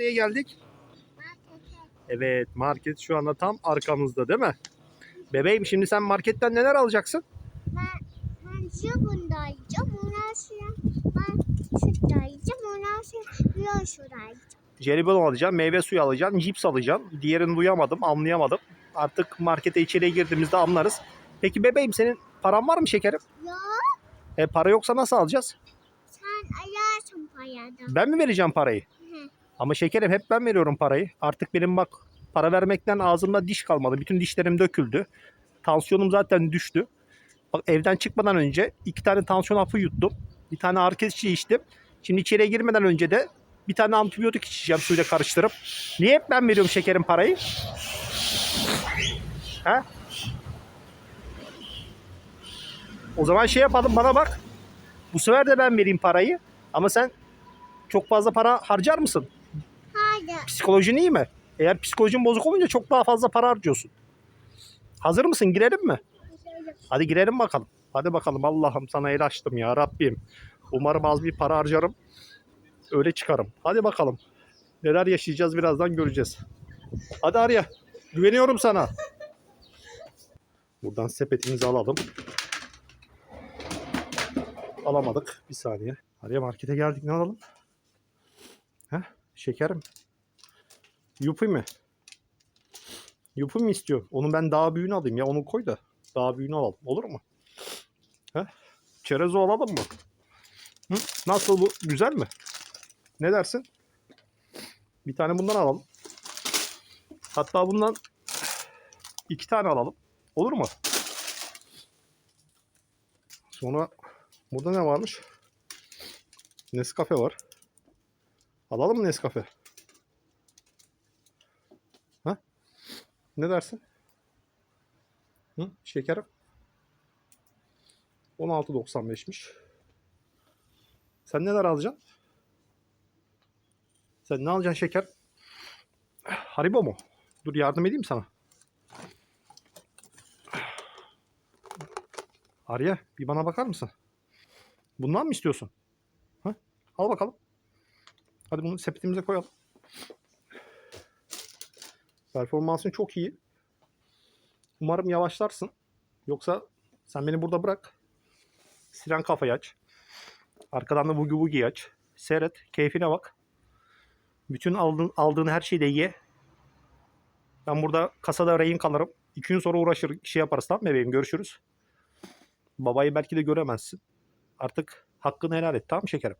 Nereye geldik? Evet market şu anda tam arkamızda değil mi? Bebeğim şimdi sen marketten neler alacaksın? Ben, ben şunu da alacağım. Ondan sonra ben süt de alacağım. Ondan sonra yoğurt alacağım. Jelibon alacağım, meyve suyu alacağım, cips alacağım. Diğerini duyamadım, anlayamadım. Artık markete içeriye girdiğimizde anlarız. Peki bebeğim senin paran var mı şekerim? Yok E para yoksa nasıl alacağız? sen alarsın payadan. Ben mi vereceğim parayı? Ama şekerim hep ben veriyorum parayı. Artık benim bak para vermekten ağzımda diş kalmadı. Bütün dişlerim döküldü. Tansiyonum zaten düştü. Bak evden çıkmadan önce iki tane tansiyon hapı yuttum. Bir tane ağrı kesici içtim. Şimdi içeriye girmeden önce de bir tane antibiyotik içeceğim suyla karıştırıp. Niye hep ben veriyorum şekerim parayı? He? O zaman şey yapalım bana bak. Bu sefer de ben vereyim parayı. Ama sen çok fazla para harcar mısın? Psikolojin iyi mi? Eğer psikolojin bozuk olunca çok daha fazla para harcıyorsun. Hazır mısın? Girelim mi? Hadi girelim bakalım. Hadi bakalım Allah'ım sana el açtım ya Rabbim. Umarım az bir para harcarım. Öyle çıkarım. Hadi bakalım. Neler yaşayacağız birazdan göreceğiz. Hadi Arya. Güveniyorum sana. Buradan sepetimizi alalım. Alamadık. Bir saniye. Arya markete geldik. Ne alalım? Heh, şekerim. Yupi mi? Yupi mi istiyor? Onu ben daha büyüğünü alayım ya. Onu koy da daha büyüğünü alalım. Olur mu? He? Çerezo alalım mı? Hı? Nasıl bu? Güzel mi? Ne dersin? Bir tane bundan alalım. Hatta bundan iki tane alalım. Olur mu? Sonra burada ne varmış? Nescafe var. Alalım mı Nescafe? Ne dersin? Hı? Şekerim. 16.95'miş. Sen neler alacaksın? Sen ne alacaksın şeker? Haribo mu? Dur yardım edeyim sana. Arya bir bana bakar mısın? Bundan mı istiyorsun? Ha? Al bakalım. Hadi bunu sepetimize koyalım. Performansın çok iyi. Umarım yavaşlarsın. Yoksa sen beni burada bırak. Siren kafayı aç. Arkadan da Boogie Boogie'yi aç. Seyret. Keyfine bak. Bütün aldığın, aldığın her şeyi de ye. Ben burada kasada rehin kalırım. İki gün sonra uğraşır şey yaparız tamam bebeğim? Görüşürüz. Babayı belki de göremezsin. Artık hakkını helal et tamam şekerim?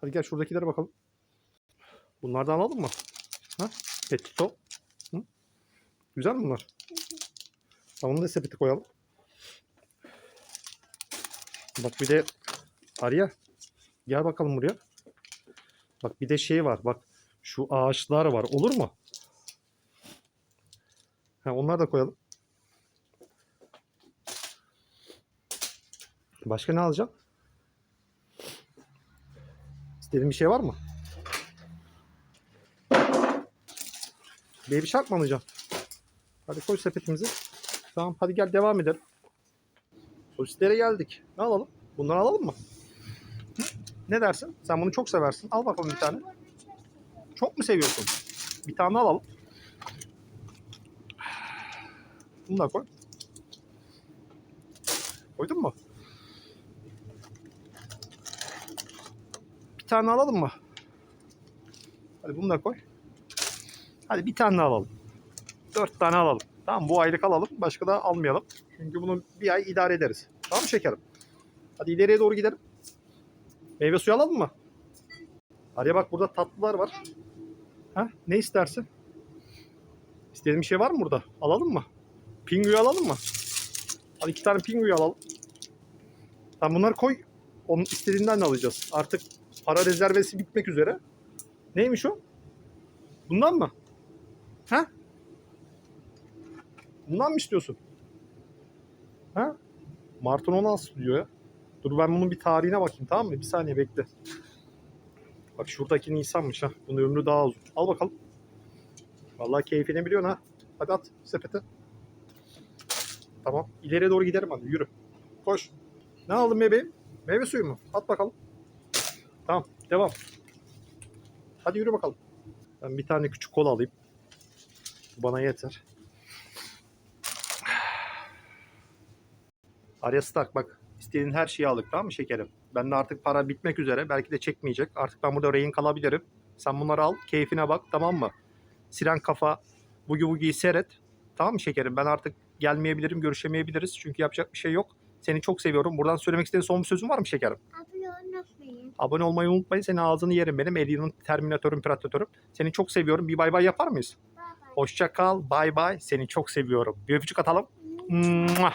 Hadi gel şuradakilere bakalım. Bunlardan alalım mı? Ha? Petito. Hı? Güzel mi bunlar? Tamam onu da sepete koyalım. Bak bir de Arya gel bakalım buraya. Bak bir de şey var. Bak şu ağaçlar var. Olur mu? Ha, onları da koyalım. Başka ne alacağım? İstediğin bir şey var mı? Baby Shark mı alacağım? Hadi koy sepetimizi. Tamam hadi gel devam edelim. Sosislere geldik. Ne alalım? Bundan alalım mı? Ne dersin? Sen bunu çok seversin. Al bakalım bir tane. Çok mu seviyorsun? Bir tane alalım. Bunu da koy. Koydun mu? Bir tane alalım mı? Hadi bunu da koy. Hadi bir tane alalım. Dört tane alalım. Tamam bu aylık alalım. Başka da almayalım. Çünkü bunu bir ay idare ederiz. Tamam mı şekerim? Hadi ileriye doğru gidelim. Meyve suyu alalım mı? Araya bak burada tatlılar var. Ha? Ne istersin? İstediğin bir şey var mı burada? Alalım mı? Pinguyu alalım mı? Hadi iki tane pinguyu alalım. Tamam bunları koy. Onun istediğinden de alacağız. Artık para rezervesi bitmek üzere. Neymiş o? Bundan mı? Ha? Bundan mı istiyorsun? Ha? Martin 16 diyor ya. Dur ben bunun bir tarihine bakayım tamam mı? Bir saniye bekle. Bak şuradaki Nisan'mış ha. Bunun ömrü daha uzun. Al bakalım. Vallahi keyfini biliyorsun ha. Hadi at sepete. Tamam. İleriye doğru giderim hadi yürü. Koş. Ne aldın bebeğim? Meyve suyu mu? At bakalım. Tamam. Devam. Hadi yürü bakalım. Ben bir tane küçük kola alayım. Bana yeter. Arya Stark bak istediğin her şeyi aldık tamam mı şekerim? Ben de artık para bitmek üzere. Belki de çekmeyecek. Artık ben burada rehin kalabilirim. Sen bunları al. Keyfine bak tamam mı? Siren kafa Bugi Bugi'yi seyret. Tamam mı şekerim? Ben artık gelmeyebilirim, görüşemeyebiliriz. Çünkü yapacak bir şey yok. Seni çok seviyorum. Buradan söylemek istediğin son bir sözün var mı şekerim? Abone unutmayın. Abone olmayı unutmayın. Senin ağzını yerim benim. Alien'ın Terminatörüm, Predatörüm. Seni çok seviyorum. Bir bay bay yapar mıyız? Hoşça kal. Bay bay. Seni çok seviyorum. Bir öpücük atalım. Mua.